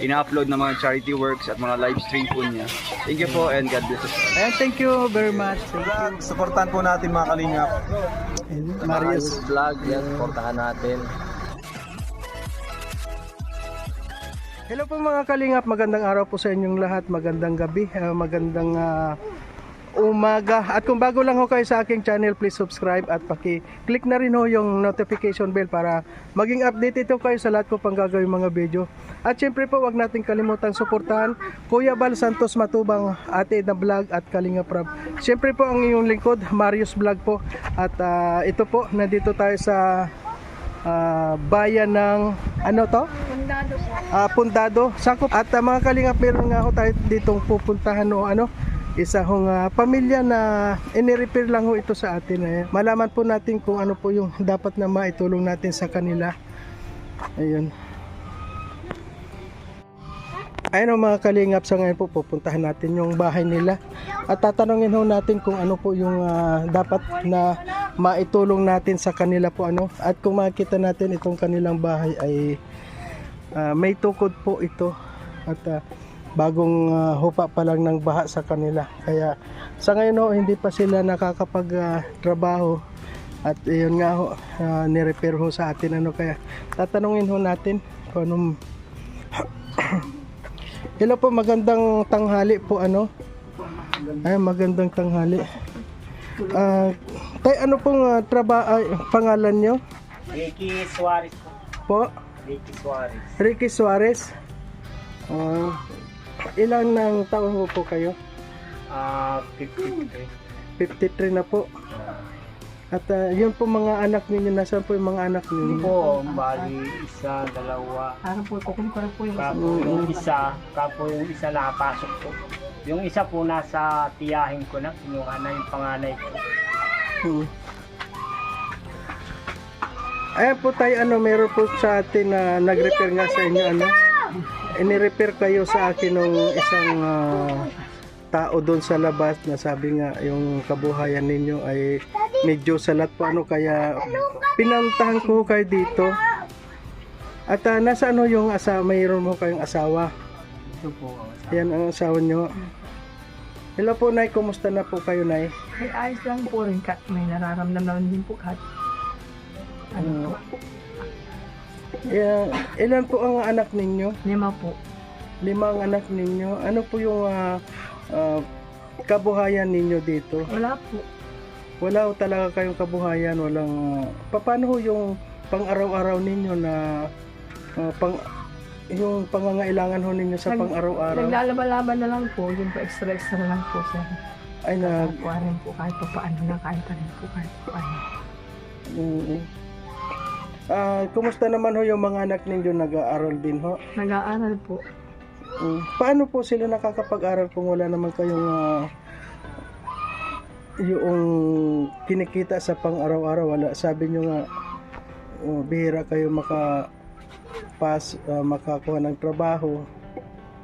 ina-upload na mga charity works at mga live stream po niya. Thank you po and God bless us. Ayan, thank you very much. You. Supportan po natin mga kalingap. And Marius. vlog, yan, supportahan natin. Hello po mga kalingap, magandang araw po sa inyong lahat, magandang gabi, ah, magandang ah, umaga. At kung bago lang ho kayo sa aking channel, please subscribe at paki-click na rin ho yung notification bell para maging update ito kayo sa lahat ko pang gagawin mga video. At syempre po, wag nating kalimutan suportahan Kuya Bal Santos Matubang, Ate na Vlog at Kalinga Prab. Syempre po ang iyong lingkod, Marius Vlog po. At ah, ito po, nandito tayo sa ah, bayan ng ano to? Pundado. Ah, Pundado, sakop. At ah, mga kalingap, meron nga ho tayo ditong pupuntahan o ano, isa hong ah, pamilya na inirepair lang ho ito sa atin. Eh. Malaman po natin kung ano po yung dapat na maitulong natin sa kanila. Ayun. Ayun mga kalingap sa ngayon po pupuntahan natin yung bahay nila at tatanungin ho natin kung ano po yung ah, dapat na maitulong natin sa kanila po ano at kung makikita natin itong kanilang bahay ay Ah, may tukod po ito at ah, bagong ah, hupa pa lang ng baha sa kanila. Kaya sa ngayon ho hindi pa sila nakakapag trabaho at yun nga ho ah, nirepair ho sa atin ano. Kaya tatanungin ho natin kung anong Hello po magandang tanghali po ano. Ay magandang tanghali. Ah, tay ano pong ah, traba ay, pangalan nyo Ricky Suarez po. po? Ricky Suarez. Ricky Suarez. Ah, ilang nang taon mo po kayo? Ah, 53. 53 na po. At ah, yun po mga anak ninyo, nasaan po yung mga anak ninyo? Po, bali isa, dalawa. Parang po, kukunin ko po yung Kapo yung isa, kapo yung isa nakapasok po. Yung isa po nasa tiyahin ko na, kinuha na yung panganay ko. Hmm. Ayan po tayo, ano, meron po sa atin na nag-repair nga sa inyo, ano? Ini-repair kayo sa akin ng isang ah, tao doon sa labas na sabi nga yung kabuhayan ninyo ay medyo salat po ano kaya pinantahan ko kayo dito. At ah, nasa ano yung asawa, mayroon mo kayong asawa. Ito po. Yan ang asawa nyo. Hello po, Nay. Kumusta na po kayo, Nay? May ayos lang po rin ka. May nararamdaman din po kahit ano po. Yeah, ilan po ang anak ninyo? Lima po. Lima ang anak ninyo. Ano po yung ah, ah, kabuhayan ninyo dito? Wala po. Wala ho talaga kayong kabuhayan. Walang... ah, pa- paano ho yung pang-araw-araw ninyo na ah, pang yung pangangailangan ho ninyo sa Nag- pang-araw-araw? Naglalaban-laban na lang po. Yung pa extra-extra lang po sir. Ay, nag... Kuha rin po kahit pa paano na kahit pa rin po kahit pa paano. Mm, Ah, kumusta naman ho yung mga anak ninyo nag-aaral din ho? Nag-aaral po. Mm, Paano po sila nakakapag-aral kung wala naman kayong ah, yung kinikita sa pang-araw-araw wala sabi nyo nga oh, bihira kayo maka pas ah, makakuha ng trabaho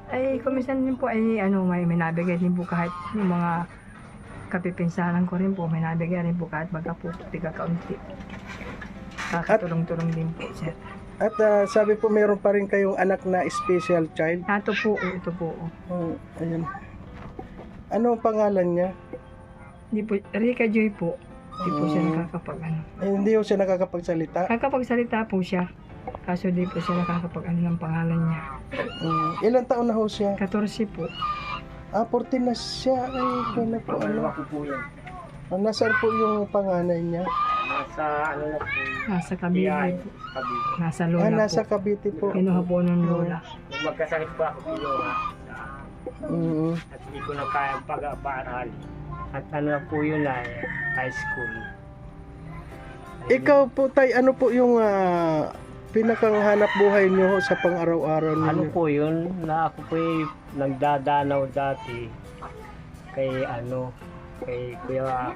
Ay, kumisan din po ay ano, may, may nabigay din po kahit yung mga kapipinsanan ko rin po. May nabigay rin po kahit baga po tiga kaunti. Kakatulong-tulong din po sir. at ah, sabi po meron pa rin kayong anak na special child Ito po, ito po. oh, ayun ano ang pangalan niya Hindi po, Rika Joy po. Hindi po siya Mm. nakakapag ano. Eh, hindi ho siya nakakapagsalita Nakakapagsalita po siya. Kaso di po siya nakakapag ano ng pangalan niya. Mm, ilang taon na ho siya 14 po. ah 14 na siya ay kaya po ano ko po yan. Ah, nasaan po yung panganay niya Nasa ano na po, Nasa Cavite tiyahin po. sabi. Nasa ah Lola nasa po. Cavite po Kinuha po ng Lola. Nung magkasakit po ako kinuha. Mm. At hindi ko na kaya pag-aaral. At ano na po yun ay high school. Ikaw po tay, ano po yung ah, pinakang hanap buhay niyo ho sa pang-araw-araw Ano ninyo? po yun, na ako po ay nagdadanaw dati kay ano, kay Kuya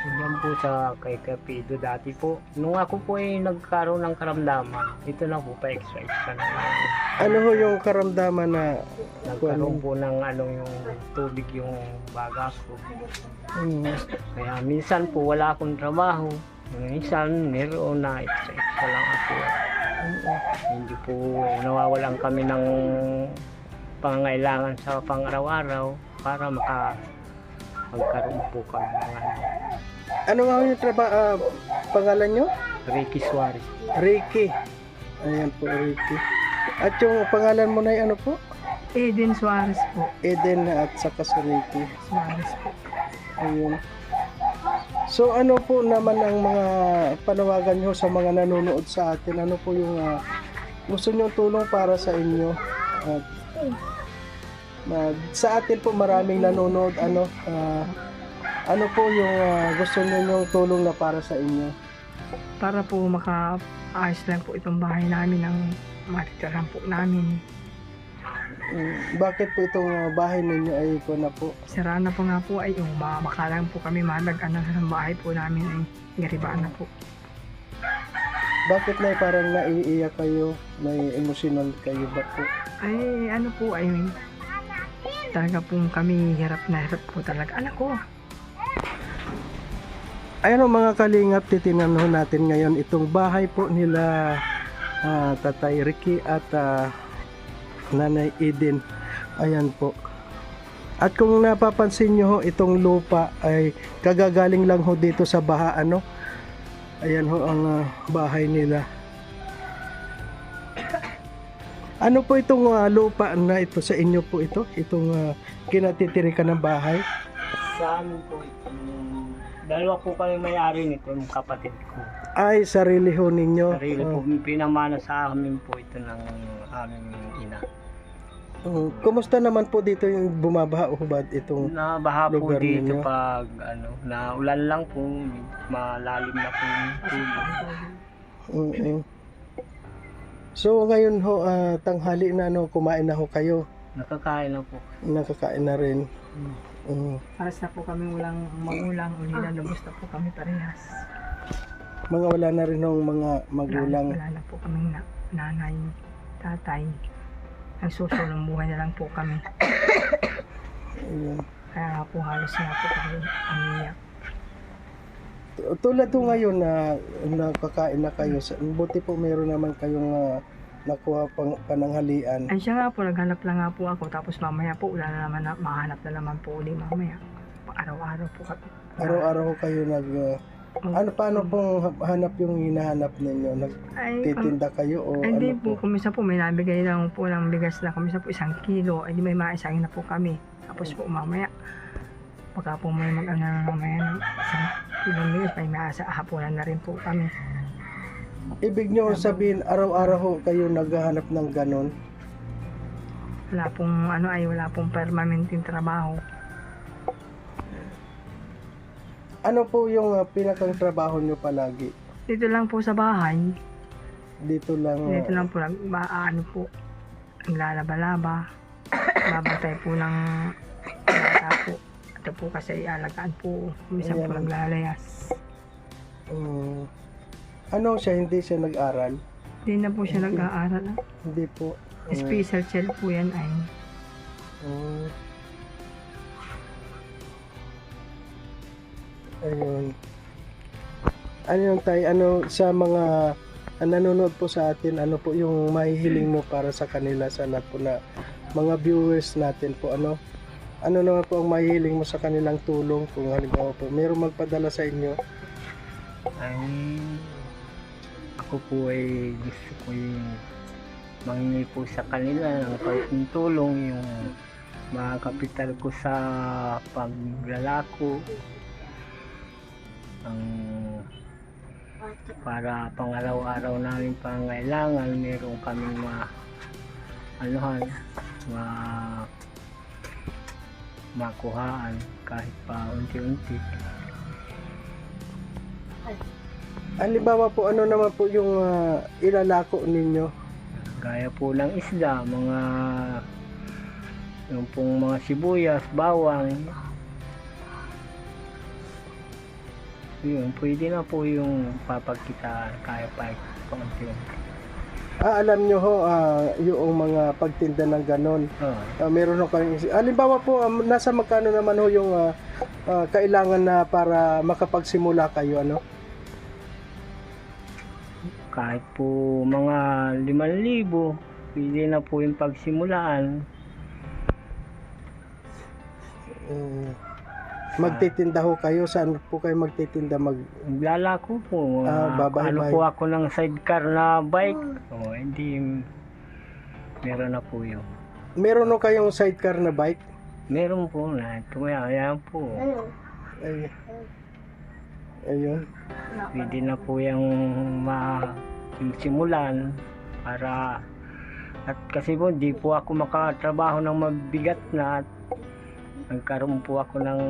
Diyan po sa kay Kapido dati po. Nung ako po ay nagkaroon ng karamdaman, ito na po pa extra extra na. Ano ho yung karamdaman na Nagkaroon po ng ano yung tubig yung baga ko. mm, Kaya minsan po wala akong trabaho. Minsan meron na extra extra lang ako. Hindi po nawawalan kami ng pangangailangan sa pang-araw-araw para maka magkaroon po kami ng ano, ano nga yung traba ah, pangalan nyo? Ricky Suarez. Ricky. Ayan po, Ricky. At yung pangalan mo na ano po? Eden Suarez po. Eden at saka si Ricky. Suarez po. Ayun. So ano po naman ang mga panawagan nyo sa mga nanonood sa atin? Ano po yung ah, gusto nyo tulong para sa inyo? At na- sa atin po maraming nanonood. Ano, ah, ano po yung ah, gusto nyo yung tulong na para sa inyo? Para po makaayos lang po itong bahay namin ng matitirahan po namin. Mm, bakit po itong ah, bahay ninyo ay ko na po? Sira na po nga po ay yung makalang po kami malag-ano sa bahay po namin ay garibaan na po. Bakit na parang naiiyak kayo? May emotional kayo ba po? Ay ano po ay talaga po kami hirap na hirap po talaga. Anak ko, Ayan o mga kalingap, titinan ho natin ngayon itong bahay po nila ah, Tatay Ricky at ah, Nanay Eden. Ayan po. At kung napapansin nyo ho, itong lupa ay kagagaling lang ho dito sa baha ano. Ayan ho ang ah, bahay nila. Ano po itong ah, lupa na ito sa inyo po ito? Itong uh, kinatitirikan ng bahay? Sa amin po, um, dalawa po kami may-ari nito, yung kapatid ko. Ay, sarili ho ninyo. Sarili po, pinamana sa amin po ito ng aming ina. Uh, kumusta naman po dito yung bumabaha o hubad itong Nabaha po Lugar dito ninyo? pag ano, na ulan lang po, malalim na po yung tubig. Mm, mm. So ngayon ho ah, tanghali na no kumain na ho kayo. Nakakain na po. Nakakain na rin. Mm. paras na po kami walang magulang o nilalabos na po kami parehas. Mga wala na rin hong mga magulang. Wala, wala na po kaming na, nanay, tatay. Nagsusulong buhay na lang po kami. Ayun. Kaya nga po halos na po kami umiyak. Tu- Tulad ho ngayon na nakakain na kayo. Buti po meron naman kayong ah, nakuha pang pananghalian. Ay siya nga po, naghanap lang nga po ako. Tapos mamaya po, wala na naman na, mahanap na naman po ulit mamaya. Araw-araw po. Araw-araw kayo nag ah, ano paano pong ha- hanap yung hinahanap ninyo? Nagtitinda kayo o Ay, Hindi ano po, po? kumisa po may nabigay lang po ng bigas na kumisa po isang kilo. Ay di may maisangin na po kami. Tapos po mamaya, pagka po may mag-ano na mamaya ng isang kilo bigas, may maasa hapunan na rin po kami. Ibig nyo sabihin araw-araw ho kayo naghahanap ng ganon? Wala pong ano ay wala pong permanenteng trabaho. Ano po yung uh, pinakang trabaho nyo palagi? Dito lang po sa bahay, Dito lang. uh, dito lang po nag ba- ano po, naglalaba-laba. Babantay po ng bata po. Ito po kasi alagaan po. Minsan po naglalayas. mm, ano siya, hindi siya nag-aral? Hindi na po siya nag-aaral. Hindi po. Special child po yan ay. mm. ayun. Ano yung tay, ano sa mga ang nanonood po sa atin, ano po yung mahihiling mo para sa kanila sa lahat po na mga viewers natin po, ano? Ano naman po ang mahihiling mo sa kanilang tulong kung halimbawa po, mayroong magpadala sa inyo? Ay, ako po ay gusto ko yung mangingi po sa kanila ng konting tulong yung mga kapital ko sa paglalako. Ang para pangaraw-araw namin pangailangan meron kaming ma anuhan ma makuhaan kahit pa unti-unti Halimbawa po, ano naman po yung ah, ilalako ninyo? Gaya po ng isda, mga yung pong mga sibuyas, bawang. yun, pwede na po yung papagkita kaya pa kaunti-unti. Ah, alam nyo ho, ah, yung mga pagtinda ng ganon. Oo. Ah, meron ho kayong isi- Halimbawa po, um, nasa magkano naman ho yung ah, ah, kailangan na para makapagsimula kayo, ano? Kahit po mga 5,000, pwede na po yung pagsimulaan. Eh, magtitinda ho kayo, saan po kayo magtitinda? Mag, Lalako po. Ah, babay, ano po ako ng sidecar na bike. Oh, hindi meron na po yun. meron ho kayong sidecar na bike? Meron po na. Ito yan po. Ay, ayun. Pwede na po yung masimulan para at kasi po di po ako makatrabaho ng mabigat na at nagkaroon po ako ng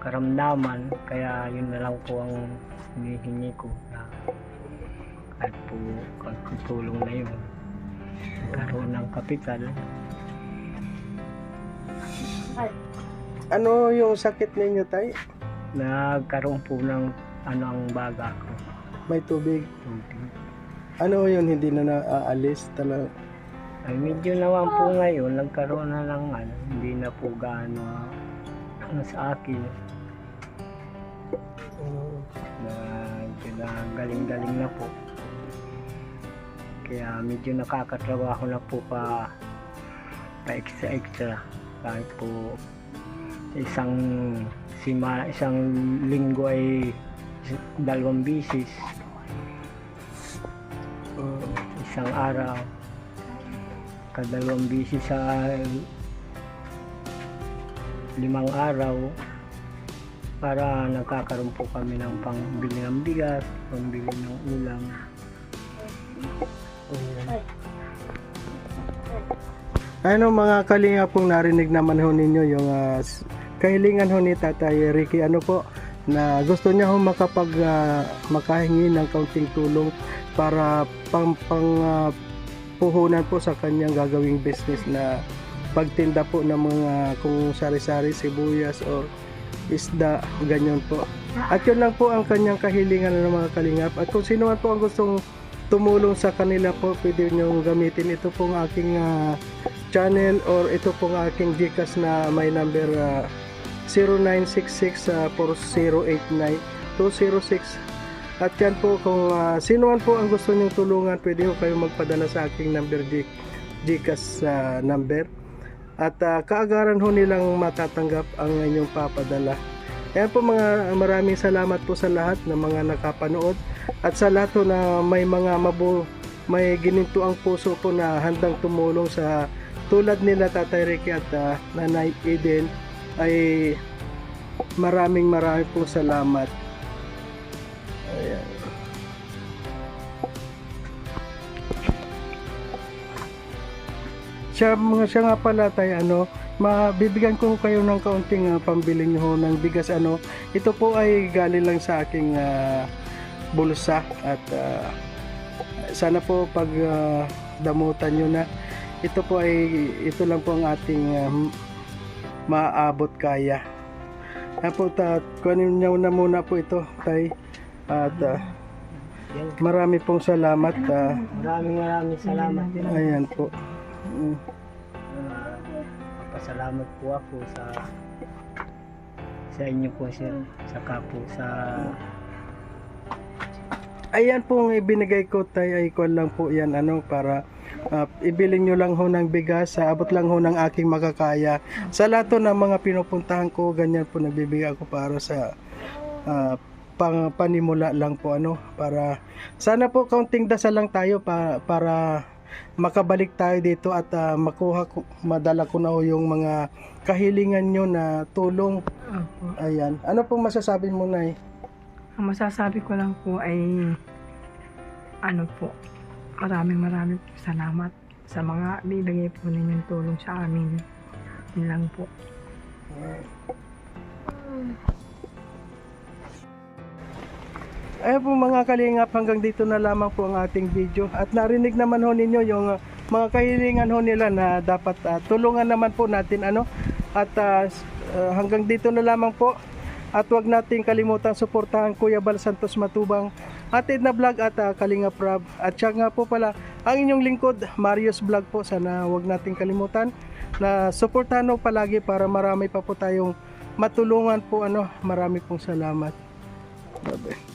karamdaman kaya yun na lang po ang hinihingi ko na at po pagtutulong na yun karoon ng kapital Ano yung sakit ninyo, tay? Nagkaroon po ng ano ang baga ko May tubig. tubig Ano yun, hindi na naaalis talaga? Ay medyo naman po ngayon, nagkaroon na ng ano, hindi na po gaano ano sa akin na, na galing-galing na po. Kaya medyo nakakatrabaho na po pa pa extra-extra kahit po isang sima, isang linggo ay dalawang bisis, mm. isang araw kadalawang bisis sa limang araw para nagkakaroon po kami ng pangbili ng bigas, pangbili ng ulam. Ano mga kalinga pong narinig naman ho ninyo yung s- kahilingan ho ni Tatay Ricky ano po na gusto niya ho makapag ah, makahingi ng kaunting tulong para pang pang ah, puhunan po sa kanyang gagawing business na pagtinda po ng mga kung sari-sari sibuyas or isda ganyan po. At yun lang po ang kanyang kahilingan ng mga kalingap. At kung sino man po ang gustong tumulong sa kanila po pwede nyo gamitin ito pong aking ah, channel or ito pong aking Gcash na may number 0966 uh, 4089 206 at yan po kung ah, sino man po ang gusto nyong tulungan pwede ho kayo magpadala sa aking number G Gcash ah, number. At ah, kaagaran ho nilang matatanggap ang inyong papadala. Ayan po mga maraming salamat po sa lahat ng mga nakapanood. At sa lahat po na may mga mabu may gininto ang puso po na handang tumulong sa tulad nila Tatay Ricky at ah, Nanay Eden ay maraming maraming po salamat. Ayan. Siya, mga siya nga pala tayo ano, mabibigyan ko kayo ng kaunting uh, pambili nyo ng bigas ano. Ito po ay galing lang sa aking ah, bulsa at ah, sana po pag ah, damutan nyo na ito po ay ito lang po ang ating ah, maaabot kaya. Kaya po, ta, kunin nyo na muna po ito, tay. At Yan. marami pong salamat. ah. Maraming maraming salamat din. ayan po. Mm. Uh, pasalamat po ako sa sa inyo po sir. Saka po sa Ayan pong ibinigay ko tay ay ko lang po yan ano para ah, ibilin nyo lang ho ng bigas sa abot lang ho ng aking makakaya. Sa lahat ng mga pinupuntahan ko ganyan po nagbibigay ako para sa ah, pang panimula lang po ano para sana po kaunting dasal lang tayo pa, para makabalik tayo dito at ah, makuha ko madala ko na ho yung mga kahilingan nyo na tulong. Opo. ayan. Ano pong masasabi mo na Ang masasabi ko lang po ay ano po, maraming maraming salamat sa mga bibigay po ninyong tulong sa amin. Yun lang po. Ayun po mga kalingap, hanggang dito na lamang po ang ating video. At narinig naman ho ninyo yung uh, mga kahilingan ho nila na dapat uh, tulungan naman po natin ano. At uh, uh, hanggang dito na lamang po. At wag nating kalimutan suportahan Kuya Bal Santos Matubang, Atid na Vlog at ah, Kalinga Prab. At siya nga po pala, ang inyong lingkod, Marius Vlog po. Sana wag nating kalimutan na suportahan palagi para marami pa po tayong matulungan po. Ano, marami pong salamat. Bye-bye.